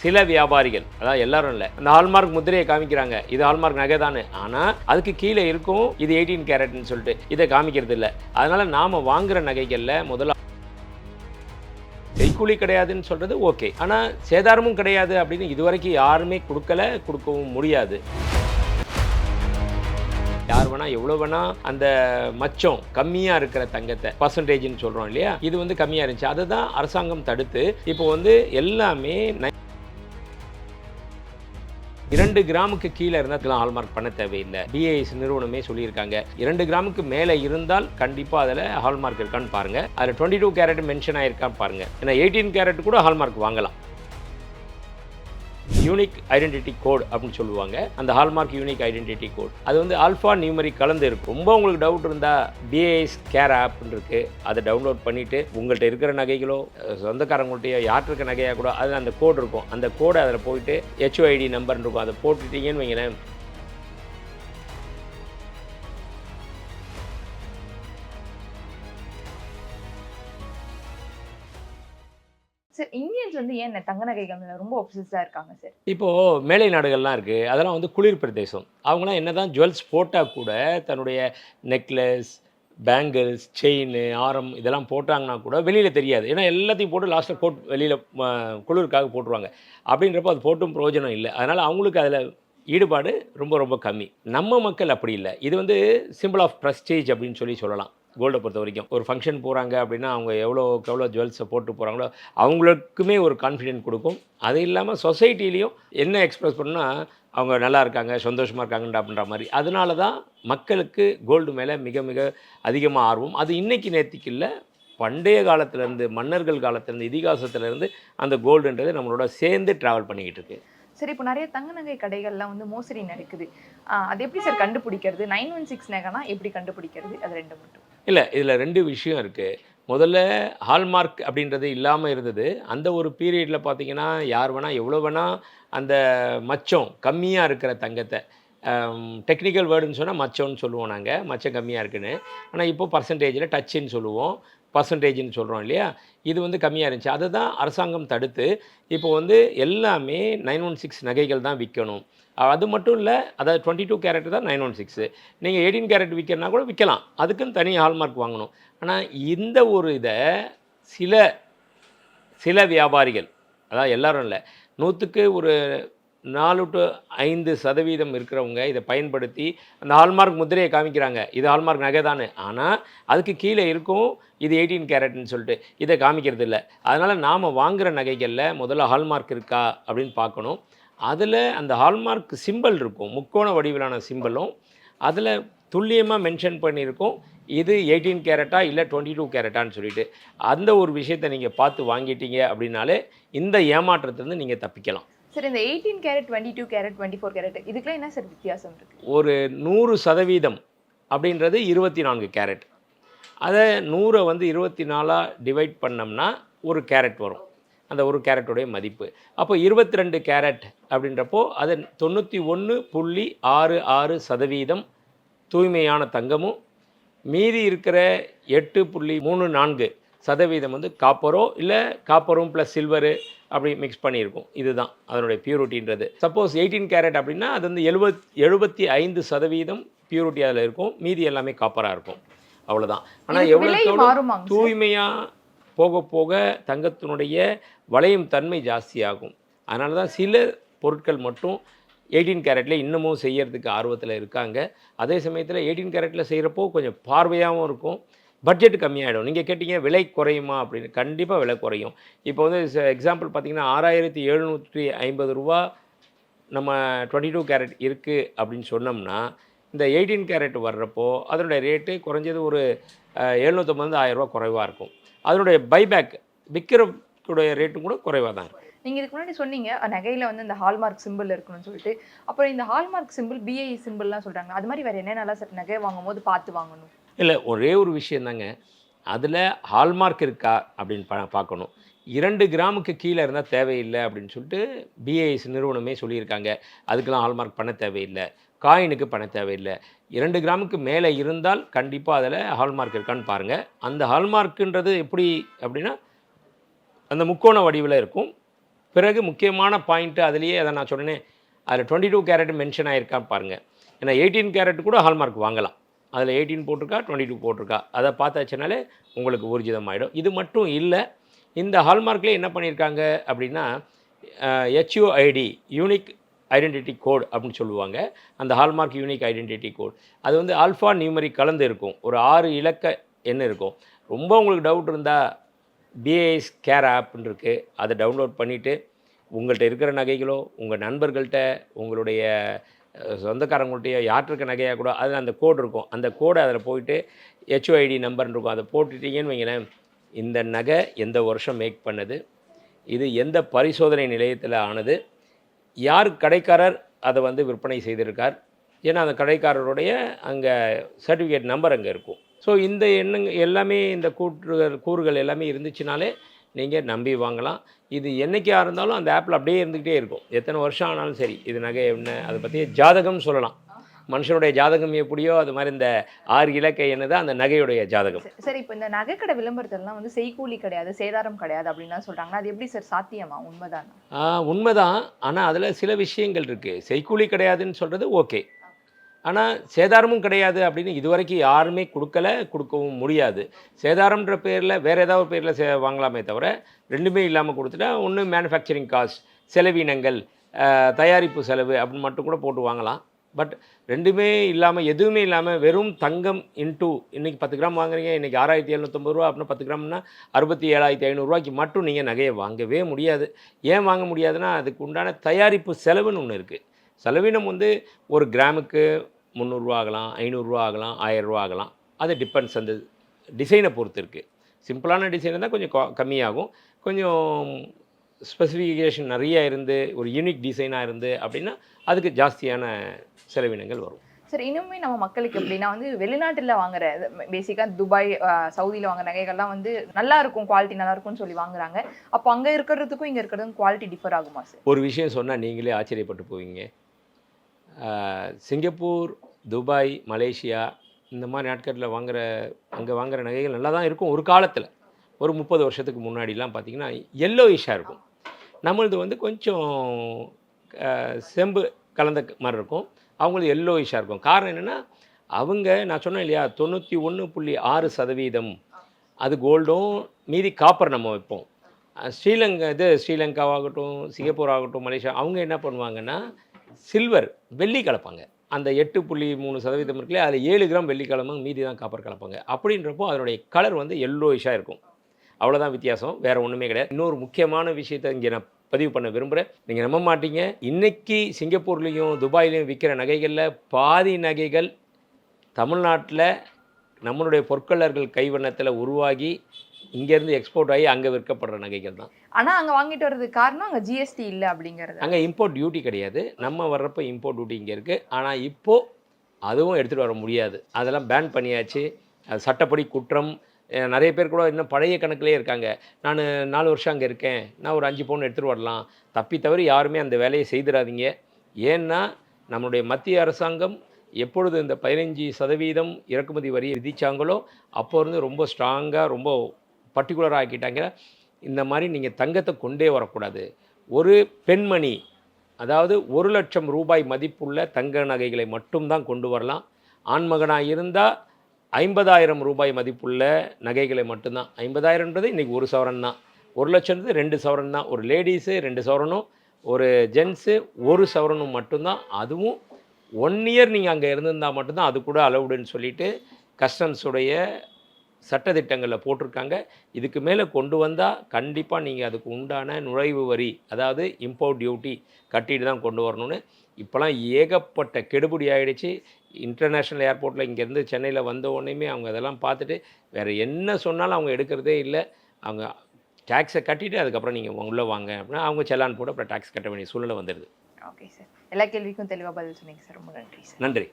சில வியாபாரிகள் அதாவது எல்லாரும் இல்லை அந்த ஹால்மார்க் முதிரையை காமிக்கிறாங்க. இது ஹால்மார்க் நகை தானே. ஆனால் அதுக்கு கீழே இருக்கும் இது எயிட்டீன் கேரட்னு சொல்லிட்டு இதை காமிக்கிறது இல்லை. அதனால நாம வாங்குற நகைகளில் முதல்ல செய்கூலி கிடையாதுன்னு சொல்றது ஓகே ஆனால் சேதாரமும் கிடையாது அப்படின்னு இதுவரைக்கும் யாருமே கொடுக்கல கொடுக்கவும் முடியாது. யார் வேணா எவ்வளோ வேணா அந்த மச்சம் கம்மியா இருக்கிற தங்கத்தை பர்சன்டேஜ்னு சொல்றோம் இல்லையா? இது வந்து கம்மியா இருந்துச்சு. அதுதான் அரசாங்கம் தடுத்து இப்போ வந்து எல்லாமே நை- இரண்டு கிராமுக்கு கீழே இருந்தால் ஹால்மார்க் பண்ண தேவையில்லை. பிஏஎஸ் நிறுவனமே சொல்லியிருக்காங்க. இரண்டு கிராமுக்கு மேலே இருந்தால் கண்டிப்பாக அதில் ஹால்மார்க் இருக்கான்னு பாருங்க. அதில் டுவெண்ட்டி டூ கேரட் மென்ஷன் ஆயிருக்கான்னு பாருங்க. ஏன்னா எயிட்டீன் கேரட் கூட ஹால்மார்க் வாங்கலாம். யூனிக் ஐடென்டிட்டி கோட் அப்படின்னு சொல்லுவாங்க. அந்த ஹால்மார்க் யூனிக் ஐடென்டிட்டி கோட் அது வந்து ஆல்ஃபா நியூமரி கலந்து இருக்கும். ரொம்ப உங்களுக்கு டவுட் இருந்தால் பிஏஎஸ் கேர் ஆப்னு இருக்கு. அதை டவுன்லோட் பண்ணிட்டு உங்கள்கிட்ட இருக்கிற நகைகளோ சொந்தக்காரங்கள்ட்டையோ சொந்தக்காரங்கள்ட்டயோ யார்கிட்ட இருக்க நகையாக கூட அதில் அந்த கோட் இருக்கும். அந்த கோடை அதில் போயிட்டு ஹெச்ஓஐடி நம்பர் இருக்கும். அதை போட்டுட்டீங்கன்னு வைங்களேன் சார் இந்தியன்ஸ் வந்து ஏன் தங்க நகைகள் ரொம்ப ஒப்சஸா இருக்காங்க சார் இப்போது மேலை நாடுகள்லாம் இருக்குது அதெல்லாம் வந்து குளிர் பிரதேசம். அவங்களாம் என்ன தான் ஜுவல்ஸ் போட்டால் கூட தன்னுடைய நெக்லஸ் பேங்கிள்ஸ் செயின் ஆரம் இதெல்லாம் போட்டாங்கன்னா கூட வெளியில் தெரியாது. ஏன்னா எல்லாத்தையும் போட்டு லாஸ்ட்டில் கோட் வெளியில் குளிருக்காக போட்டுருவாங்க. அப்படின்றப்போ அது போட்டும் பிரயோஜனம் இல்லை. அதனால் அவங்களுக்கு அதில் ஈடுபாடு ரொம்ப ரொம்ப கம்மி. நம்ம மக்கள் அப்படி இல்லை. இது வந்து சிம்பிள் ஆஃப் ப்ரெஸ்டேஜ் அப்படின்னு சொல்லி சொல்லலாம். கோல்டை பொறுத்த வரைக்கும் ஒரு ஃபங்க்ஷன் போகிறாங்க அப்படின்னா அவங்க எவ்வளோக்கு எவ்வளோ ஜுவல்ஸை போட்டு போகிறாங்களோ அவங்களுக்குமே ஒரு கான்ஃபிடென்ட் கொடுக்கும். அது இல்லாமல் சொசைட்டிலையும் என்ன எக்ஸ்ப்ரெஸ் பண்ணால் அவங்க நல்லா இருக்காங்க சந்தோஷமாக இருக்காங்கன்ற அப்படின்ற மாதிரி. அதனால தான் மக்களுக்கு கோல்டு மேலே மிக மிக அதிகமாக ஆர்வம். அது இன்னைக்கு நேர்த்திக்கு இல்லை பண்டைய காலத்துலேருந்து மன்னர்கள் காலத்துலேருந்து இதிகாசத்துலேருந்து அந்த கோல்டுன்றது நம்மளோட சேர்ந்து ட்ராவல் பண்ணிக்கிட்டு இருக்கு. சரி இப்போ நிறைய தங்க நகை கடைகள்லாம் வந்து மோசடி நடக்குது. அது எப்படி சார் கண்டுபிடிக்கிறது? நைன் ஒன் சிக்ஸ் நகைனா எப்படி கண்டுபிடிக்கிறது? அது ரெண்டு மட்டும். இல்லை இதில் ரெண்டு விஷயம் இருக்குது முதல்ல ஹால்மார்க் அப்படின்றது இல்லாமல் இருந்தது. அந்த ஒரு பீரியடில் பார்த்தீங்கன்னா யார் வேணால் எவ்வளோ வேணால் அந்த மச்சம் கம்மியாக இருக்கிற தங்கத்தை டெக்னிக்கல் வேர்டுன்னு சொன்னால் மச்சம்னு சொல்லுவோம் நாங்கள் மச்சம் கம்மியாக இருக்குன்னு. ஆனால் இப்போ பர்சன்டேஜில் டச்சுன்னு சொல்லுவோம். பர்சன்டேஜ்னு சொல்கிறோம் இல்லையா? இது வந்து கம்மியாக இருந்துச்சு. அதை தான் அரசாங்கம் தடுத்து இப்போ வந்து எல்லாமே நைன் ஒன் சிக்ஸ் நகைகள் தான் விற்கணும் அது மட்டும் இல்லை அதாவது டுவெண்ட்டி டூ கேரட் தான் நைன் ஒன் சிக்ஸு நீங்கள் எயிட்டீன் கேரட் விற்கிறனா கூட விற்கலாம் அதுக்குன்னு தனி ஹால்மார்க் வாங்கணும். ஆனால் இந்த ஒரு இதை சில சில வியாபாரிகள் அதாவது எல்லாரும் இல்லை நூற்றுக்கு ஒரு நாலு டு ஐந்து சதவீதம் இருக்கிறவங்க இதை பயன்படுத்தி அந்த ஹால்மார்க் முதிரையை காமிக்கிறாங்க. இது ஹால்மார்க் நகை தானே ஆனால் அதுக்கு கீழே இருக்கும் இது எயிட்டீன் கேரட்னு சொல்லிட்டு இதை காமிக்கிறது இல்லை அதனால் நாம் வாங்குகிற நகைகளில் முதல்ல ஹால்மார்க் இருக்கா அப்படின்னு பார்க்கணும். அதில் அந்த ஹால்மார்க் சிம்பல் இருக்கும். முக்கோண வடிவிலான சிம்பலும் அதில் துல்லியமாக மென்ஷன் பண்ணியிருக்கும். இது எயிட்டீன் கேரட்டா இல்லை டுவெண்ட்டி டூ கேரட்டான்னு சொல்லிட்டு. அந்த ஒரு விஷயத்தை நீங்கள் பார்த்து வாங்கிட்டீங்க அப்படின்னாலே இந்த ஏமாற்றத்திலேருந்து நீங்கள் தப்பிக்கலாம். சார் இந்த eighteen carat twenty two carat twenty four carat இதுக்குலாம் என்ன சார் வித்தியாசம் இருக்கு? ஒரு நூறு சதவீதம் அப்படின்றது இருபத்தி நான்கு கேரட் அதை நூறை வந்து இருபத்தி நாலாக டிவைட் பண்ணோம்னா ஒரு கேரட் வரும். அந்த ஒரு கேரட்டுடைய மதிப்பு. அப்போ இருபத்தி ரெண்டு கேரட் அப்படின்றப்போ அது தொண்ணூற்றி ஒன்று புள்ளி ஆறு ஆறு சதவீதம் தூய்மையான தங்கமும் மீதி இருக்கிற எட்டு புள்ளி மூணு நான்கு சதவீதம் வந்து காப்பரோ இல்லை காப்பரும் ப்ளஸ் சில்வரு அப்படி மிக்ஸ் பண்ணியிருக்கும் இதுதான் அதனுடைய பியூரிட்டின்றது சப்போஸ் எயிட்டீன் கேரட் அப்படின்னா அது வந்து எழுபத் எழுபத்தி ஐந்து சதவீதம் பியூரிட்டி அதில் இருக்கும். மீதி எல்லாமே காப்பராக இருக்கும். அவ்வளோதான் ஆனால் எவ்வளோ? தூய்மையாக போக போக தங்கத்தினுடைய வளையும் தன்மை ஜாஸ்தியாகும். அதனால தான் சில பொருட்கள் மட்டும் எயிட்டீன் கேரட்டில் இன்னமும் செய்யறதுக்கு ஆர்வத்தில் இருக்காங்க. அதே சமயத்தில் எயிட்டீன் கேரட்டில் செய்கிறப்போ கொஞ்சம் பார்வையாகவும் இருக்கும். பட்ஜெட் கம்மியாகிடும் நீங்கள் கேட்டீங்க விலை குறையுமா அப்படின்னு. கண்டிப்பாக விலை குறையும். இப்போ வந்து எக்ஸாம்பிள் பார்த்தீங்கன்னா ஆறாயிரத்தி எழுநூற்றி ஐம்பது ரூபா நம்ம டுவெண்ட்டி டூ கேரட் இருக்குது அப்படின்னு சொன்னோம்னா இந்த எயிட்டீன் கேரட் வர்றப்போ அதனுடைய ரேட்டு குறைஞ்சது ஒரு எழுநூற்றம்பது ஆயிரரூபா குறைவாக இருக்கும். அதனுடைய பைபேக் விற்கிறக்கூடிய ரேட்டும் கூட குறைவாக தான் இருக்கும். நீங்கள் இதுக்கு முன்னாடி சொன்னீங்க நகையில் வந்து இந்த ஹால்மார்க் சிம்பிள் இருக்கணும்னு சொல்லிட்டு. அப்புறம் இந்த ஹால்மார்க் சிம்பிள் பிஐ சிம்பிள்லாம் சொல்கிறாங்க அது மாதிரி வேறு என்னென்னலாம் சார் நகை வாங்கும் போது பார்த்து வாங்கணும்? இல்லை ஒரே ஒரு விஷயந்தாங்க அதில் ஹால்மார்க் இருக்கா அப்படின்னு பா பார்க்கணும். இரண்டு கிராமுக்கு கீழே இருந்தால் தேவையில்லை அப்படின்னு சொல்லிட்டு பிஏஎஸ் நிறுவனமே சொல்லியிருக்காங்க. அதுக்கெல்லாம் ஹால்மார்க் பண்ண தேவையில்லை. காயினுக்கு பண்ண தேவையில்லை. இரண்டு கிராமுக்கு மேலே இருந்தால் கண்டிப்பாக அதில் ஹால்மார்க் இருக்கான்னு பாருங்கள் அந்த ஹால்மார்க்குன்றது எப்படி அப்படின்னா அந்த முக்கோண வடிவில் இருக்கும். பிறகு முக்கியமான பாயிண்ட்டு அதுலேயே அதை நான் சொன்னேனே அதில் டுவெண்ட்டி டூ கேரட் மென்ஷன் ஆகிருக்கான்னு பாருங்கள் ஏன்னா எயிட்டீன் கேரட் கூட ஹால்மார்க் வாங்கலாம். அதில் எயிட்டீன் போட்டிருக்கா டுவெண்ட்டி டூ போட்டிருக்கா. அதை பார்த்தாச்சுனாலே உங்களுக்கு ஊர்ஜிதம் ஆகிடும் இது மட்டும் இல்லை இந்த ஹால்மார்க்லேயே என்ன பண்ணியிருக்காங்க அப்படின்னா ஹெச்யூஐடி யூனிக் ஐடென்டிட்டி கோட் அப்படின்னு சொல்லுவாங்க. அந்த ஹால்மார்க் யூனிக் ஐடென்டிட்டி கோட் அது வந்து ஆல்ஃபா நியூமரி கலந்து இருக்கும். ஒரு ஆறு இலக்க என்ன இருக்கும். ரொம்ப உங்களுக்கு டவுட் இருந்தால் பிஏஎஸ் கேர் ஆப்னு இருக்குது அதை டவுன்லோட் பண்ணிவிட்டு உங்கள்கிட்ட இருக்கிற நகைகளோ உங்கள் நண்பர்கள்ட்ட உங்களுடைய சொந்தக்காரங்கள்ட்டையோ யார்கிட்ட இருக்க நகையாக கூட அதில் அந்த கோடு இருக்கும். அந்த கோடை அதில் போயிட்டு ஹெச்ஓஐடி நம்பர்னு இருக்கும். அதை போட்டுட்டீங்கன்னு வைங்களேன் இந்த நகை எந்த வருஷம் மேக் பண்ணது? இது எந்த பரிசோதனை நிலையத்தில் ஆனது? யார் கடைக்காரர் அதை வந்து விற்பனை செய்திருக்கார்? ஏன்னா அந்த கடைக்காரருடைய அங்கே சர்டிஃபிகேட் நம்பர் அங்கே இருக்கும். ஸோ இந்த எண்ணங்க எல்லாமே இந்த கூற்றுகள் கூறுகள் எல்லாமே இருந்துச்சுனாலே நீங்கள் நம்பி வாங்கலாம். இது என்னைக்கா இருந்தாலும் அந்த ஆப்பில் அப்படியே இருந்துக்கிட்டே இருக்கும். எத்தனை வருஷம் ஆனாலும் சரி இது நகை என்ன அதை பற்றி ஜாதகம் சொல்லலாம். மனுஷனுடைய ஜாதகம் எப்படியோ அது மாதிரி இந்த ஆறு இலக்கை என்னது அந்த நகையுடைய ஜாதகம். சரி, இப்போ இந்த நகைக்கடை விளம்பரத்துலலாம் வந்து செய்கூலி கிடையாது சேதாரம் கிடையாது அப்படின்லாம் சொல்றாங்க அது எப்படி சார் சாத்தியமா? உண்மைதானா? உண்மைதான். ஆனால் அதில் சில விஷயங்கள் இருக்குது செய்கூலி கிடையாதுன்னு சொல்கிறது ஓகே ஆனால் சேதாரமும் கிடையாது அப்படின்னு இதுவரைக்கும் யாருமே கொடுக்கல கொடுக்கவும் முடியாது. சேதாரம்ன்ற பேரில் வேறு ஏதாவது ஒரு பேரில் சே வாங்கலாமே தவிர ரெண்டுமே இல்லாமல் கொடுத்துட்டா ஒன்று மேனுஃபேக்சரிங் காஸ்ட் செலவினங்கள் தயாரிப்பு செலவு அப்படின்னு மட்டும் கூட போட்டு வாங்கலாம். பட் ரெண்டுமே இல்லாமல் எதுவுமே இல்லாமல் வெறும் தங்கம் இன்ட்டு இன்றைக்கி பத்து கிராம் வாங்குறீங்க இன்றைக்கி ஆறாயிரத்தி எழுநூத்தொம்பது ரூபா அப்படின்னா பத்து கிராம்னா அறுபத்தி ஏழாயிரத்தி ஐநூறுரூவாய்க்கு மட்டும் நீங்கள் நகையை வாங்கவே முடியாது. ஏன் வாங்க முடியாதுன்னா அதுக்கு உண்டான தயாரிப்பு செலவுன்னு ஒன்று இருக்குது செலவினம் வந்து ஒரு கிராமுக்கு முந்நூறுரூவா ஆகலாம் ஐநூறுரூவா ஆகலாம் ஆயிரரூவா ஆகலாம். அது டிபெண்ட்ஸ் அந்த டிசைனை பொறுத்து இருக்குது சிம்பிளான டிசைன் இருந்தால் கொஞ்சம் கம்மியாகும். கொஞ்சம் ஸ்பெசிஃபிகேஷன் நிறைய இருந்து ஒரு யூனிக் டிசைனாக இருந்து அப்படின்னா அதுக்கு ஜாஸ்தியான செலவினங்கள் வரும். சரி இன்னுமே நம்ம மக்களுக்கு எப்படின்னா வந்து வெளிநாட்டுல வாங்குற பேசிக்கா துபாய் சவுதியில வாங்குற நகைகள்லாம் வந்து நல்லா இருக்கும் குவாலிட்டி நல்லா இருக்கும்னு சொல்லி வாங்குறாங்க. அப்போ அங்க இருக்கிறதுக்கும் இங்க இருக்கிறதுக்கும் குவாலிட்டி டிஃபர் ஆகுமா சார் ஒரு விஷயம் சொன்னால் நீங்களே ஆச்சரியப்பட்டு போவீங்க. சிங்கப்பூர் துபாய் மலேசியா இந்த மாதிரி நாட்களில் வாங்குற அங்கே வாங்குற நகைகள் நல்லா தான் இருக்கும். ஒரு காலத்தில். ஒரு முப்பது வருஷத்துக்கு முன்னாடிலாம் பார்த்தீங்கன்னா எல்லோயிஷாக இருக்கும். நம்மளது வந்து கொஞ்சம் செம்பு கலந்த மாதிரி இருக்கும். அவங்களது எல்லோயிஷாக இருக்கும். காரணம் என்னென்னா அவங்க நான் சொன்னேன் இல்லையா தொண்ணூற்றி ஒன்று புள்ளி ஆறு சதவீதம் அது கோல்டும் மீதி காப்பர் நம்ம வைப்போம். ஸ்ரீலங்கா இது ஸ்ரீலங்காவாகட்டும் சிங்கப்பூர் ஆகட்டும் மலேசியா அவங்க என்ன பண்ணுவாங்கன்னா சில்வர் வெள்ளி கலப்பாங்க. அந்த எட்டு புள்ளி மூணு சதவீதம் இருக்குல்ல அதில் ஏழு கிராம் வெள்ளி கலப்பாங்க மீதி தான் காப்பர் கலப்பாங்க. அப்படின்றப்போ அதனுடைய கலர் வந்து எல்லோயிஷாக இருக்கும். அவ்வளோதான் வித்தியாசம் வேறு ஒன்றுமே கிடையாது. இன்னொரு முக்கியமான விஷயத்தை இங்கே நான் பதிவு பண்ண விரும்புகிறேன் நீங்கள் நம்ப மாட்டீங்க. இன்றைக்கி சிங்கப்பூர்லேயும் துபாயிலையும் விற்கிற நகைகளில் பாதி நகைகள் தமிழ்நாட்டில் நம்மளுடைய பொற்கொள்ளர்கள் கைவண்ணத்தில் உருவாகி இங்கேருந்து எக்ஸ்போர்ட் ஆகி அங்கே விற்கப்படுற நகைகள் தான். ஆனா அங்க வாங்கிட்டு வர்றதுக்கு காரணம் அங்க ஜிஎஸ்டி இல்ல அப்படிங்கறது. அங்கே இம்போர்ட் டியூட்டி கிடையாது. நம்ம வர்றப்ப இம்போர்ட் டியூட்டி இங்கே இருக்குது ஆனால் இப்போது அதுவும் எடுத்துகிட்டு வர முடியாது. அதெல்லாம் பேன் பண்ணியாச்சு. அது சட்டப்படி குற்றம். நிறைய பேர் கூட இன்னும் பழைய கணக்கிலே இருக்காங்க. நான் நாலு வருஷம் அங்கே இருக்கேன். நான் ஒரு அஞ்சு பவுன் எடுத்துகிட்டு வரலாம். தப்பி தவறி யாருமே அந்த வேலையை செய்திடாதீங்க. ஏன்னா நம்மளுடைய மத்திய அரசாங்கம் எப்பொழுது இந்த பதினஞ்சு சதவீதம் இறக்குமதி வரியை விதித்தாங்களோ அப்போ இருந்து ரொம்ப ஸ்ட்ராங்காக ரொம்ப பர்டிகுலராக ஆக்கிட்டாங்க. இந்த மாதிரி நீங்கள் தங்கத்தை கொண்டே வரக்கூடாது. ஒரு பெண்மணி அதாவது ஒரு லட்சம் ரூபாய் மதிப்புள்ள தங்க நகைகளை மட்டும்தான் கொண்டு வரலாம். ஆண்மகனாக இருந்தால் ஐம்பதாயிரம் ரூபாய் மதிப்புள்ள நகைகளை மட்டும்தான். ஐம்பதாயிரம்ன்றது இன்றைக்கி ஒரு சவரன் தான். ஒரு லட்சம்ன்றது ரெண்டு சவரன் தான். ஒரு லேடிஸு ரெண்டு சவரனும் ஒரு ஜென்ஸு ஒரு சவரனும் மட்டும்தான். அதுவும் ஒன் இயர் நீங்கள் அங்கே இருந்திருந்தால் மட்டும்தான் அது கூட அலவுடுன்னு சொல்லிட்டு கஸ்டம்ஸுடைய சட்டதிட்டங்களில் போட்டிருக்காங்க. இதுக்கு மேலே கொண்டு வந்தால் கண்டிப்பாக நீங்கள் அதுக்கு உண்டான நுழைவு வரி அதாவது இம்போர்ட் டியூட்டி கட்டிட்டு தான் கொண்டு வரணும்னு. இப்போலாம் ஏகப்பட்ட கெடுபிடி ஆகிடுச்சு இன்டர்நேஷ்னல் ஏர்போர்ட்டில் இங்கேருந்து சென்னையில் வந்த உடனேயுமே அவங்க அதெல்லாம் பார்த்துட்டு வேறு என்ன சொன்னாலும் அவங்க எடுக்கிறதே இல்லை. அவங்க டேக்ஸை கட்டிவிட்டு அதுக்கப்புறம் நீங்கள் உள்ளே வாங்க அப்படின்னா அவங்க செலான் போட்டு அப்புறம் டேக்ஸ் கட்ட வேண்டிய சூழ்நிலை வந்துடுது. ஓகே சார் எல்லா கேள்விக்கும் தெளிவாக பதில் சொன்னீங்க சார். ரொம்ப நன்றி சார். நன்றி.